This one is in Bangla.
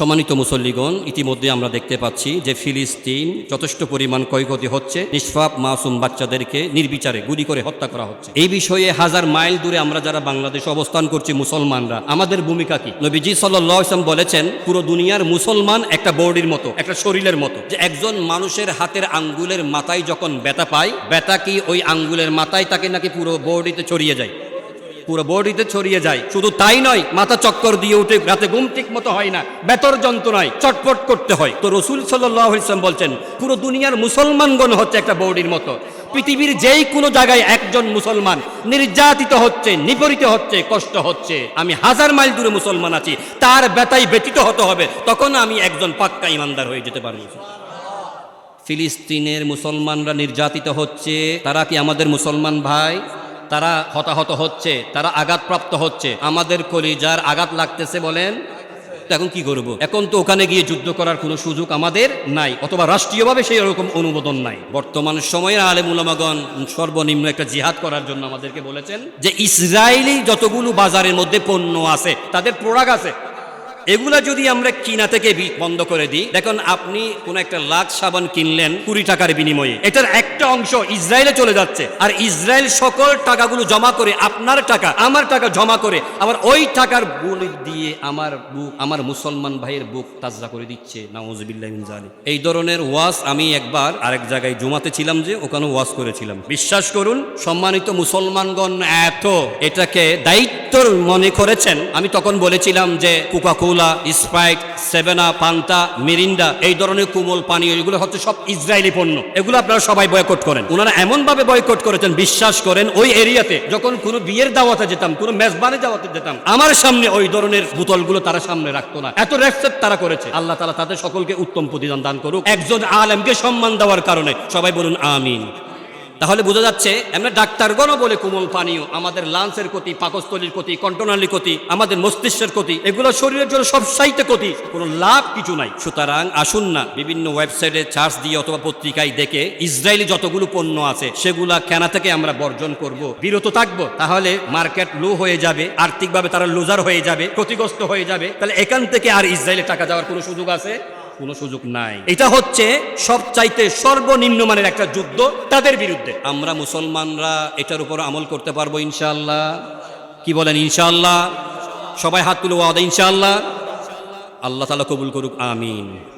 সম্মানিত মুসল্লিগণ, ইতিমধ্যে আমরা দেখতে পাচ্ছি যে ফিলিস্তিন যথেষ্ট পরিমাণ ক্ষয়ক্ষতি হচ্ছে, নিষ্পাপ মাসুম বাচ্চাদেরকে নির্বিচারে গুলি করে হত্যা করা হচ্ছে। এই বিষয়ে হাজার মাইল দূরে আমরা যারা বাংলাদেশে অবস্থান করছি মুসলমানরা, আমাদের ভূমিকা কি? নবীজি সাল্লাম বলেছেন, পুরো দুনিয়ার মুসলমান একটা বডির মতো, একটা শরীরের মতো, যে একজন মানুষের হাতের আঙ্গুলের মাথায় যখন ব্যথা পায়, ব্যথা কি ওই আঙ্গুলের মাথায় তাকে নাকি পুরো বডিতে ছড়িয়ে যায়? পুরো বডিতে ছড়িয়ে যায়। শুধু তাই নয়, মাথা চক্কর দিয়ে উঠে রাতে ঘুম ঠিক মতো হয় না, বেতর যন্ত্রণায় চটপট করতে হয়। তো রসুল সাল্লাম বলছেন, পুরো দুনিয়ার মুসলমানগণ হচ্ছে একটা বডির মতো। পৃথিবীর যেই কোনো জায়গায় একজন মুসলমান নির্যাতিত হচ্ছে, নিপরিত হচ্ছে, কষ্ট হচ্ছে। আমি হাজার মাইল দূরে মুসলমান আছি, তার ব্যথায় ব্যতীত হতে হবে, তখন আমি একজন পাক্কা ইমানদার হয়ে যেতে পারব। ফিলিস্তিনের মুসলমানরা নির্যাতিত হচ্ছে, তারা কি আমাদের মুসলমান ভাই? তারা হতাহত হচ্ছে, তারা আঘাতপ্রাপ্ত হচ্ছে। আমাদের কলিজার আঘাত লাগতেছে বলেন এখন কি করব? এখন তো ওখানে গিয়ে যুদ্ধ করার কোনো সুযোগ আমাদের নাই, অথবা রাষ্ট্রীয়ভাবে সেই রকম অনুমোদন নাই। বর্তমান সময়ে আলেমুলামাগণ সর্বনিম্ন একটা জিহাদ করার জন্য আমাদেরকে বলেছেন যে ইসরায়েলি যতগুলো বাজারের মধ্যে পণ্য আছে, তাদের প্রোডাক্ট আছে এগুলা যদি আমরা কিনা থেকে বন্ধ করে দিই, দেখুন আপনি কোন একটা লাখ সাবান কিনলেন কুড়ি টাকার বিনিময়ে। এটার একটা অংশ ইসরায়েলে চলে যাচ্ছে। আর ইসরায়েল সকল টাকাগুলো জমা করে আপনার টাকা, আমার টাকা জমা করে, আবার ওই টাকার বলি দিয়ে আমার বুক, আমার মুসলমান ভাইয়ের বুক তাজা করে দিচ্ছে। নাউজুবিল্লাহ জালিক। এই ধরনের ওয়াজ আমি একবার আরেক জায়গায় জুমাতে ছিলাম যে ওখানে ওয়াজ করেছিলাম। বিশ্বাস করুন, সম্মানিত মুসলমানগণ এত এটাকে দায়িত্বর মনে করেছেন, আমি তখন বলেছিলাম যে কোকা কোলা স্প্রাইট, সেভেনা, পান্তা, মিরিন্ডা, এই ধরনের কোমল পানীয়, এগুলো হচ্ছে সব ইসরায়েলি পণ্য। এগুলো আপনারা সবাই বয়কট করেন। ওনারা এমন ভাবে বয়কট করেছেন, বিশ্বাস করেন, ওই এরিয়াতে যখন কোনো বিয়ের দাওয়াতে যেতাম, কোনো মেজবানে দাওয়াতে যেতাম, আমার সামনে ওই ধরনের বোতলগুলো তারা সামনে রাখতো না। এত রেসপেক্ট তারা করেছে। আল্লাহ তালা তাদের সকলকে উত্তম প্রতিদান দান করুক, একজন আলেমকে সম্মান দেওয়ার কারণে সবাই বলুন, আমিন। তাহলে বোঝা যাচ্ছে আমরা ডাক্তারগণও বলে কোমল পানীয়, আমাদের লাঞ্চের ক্ষতি, পাকস্থলীর ক্ষতি কন্টনালির ক্ষতি, আমাদের মস্তিষ্কের ক্ষতি, এগুলো শরীরের জন্য সব সাইতে ক্ষতি, কোনো লাভ কিছু নাই। সুতরাং আসুন না, বিভিন্ন ওয়েবসাইটে চার্জ দিয়ে অথবা পত্রিকায় দেখে ইসরায়েলি যতগুলো পণ্য আছে, সেগুলা কেনা থেকে আমরা বর্জন করব, বিরত থাকব, তাহলে মার্কেট লো হয়ে যাবে, আর্থিকভাবে তারা লুজার হয়ে যাবে, ক্ষতিগ্রস্ত হয়ে যাবে, তাহলে এখান থেকে আর ইসরায়েলে টাকা যাওয়ার কোনো সুযোগ আছে? কোনো সুযোগ নাই। এটা হচ্ছে সবচাইতে সর্বনিম্ন মানের একটা যুদ্ধ তাদের বিরুদ্ধে। আমরা মুসলমানরা এটার উপর আমল করতে পারব ইনশাল্লাহ কি বলেন ইনশাল্লাহ সবাই হাত তুলে ওয়াদা ইনশাল্লাহ আল্লাহ তালা কবুল করুক আমিন।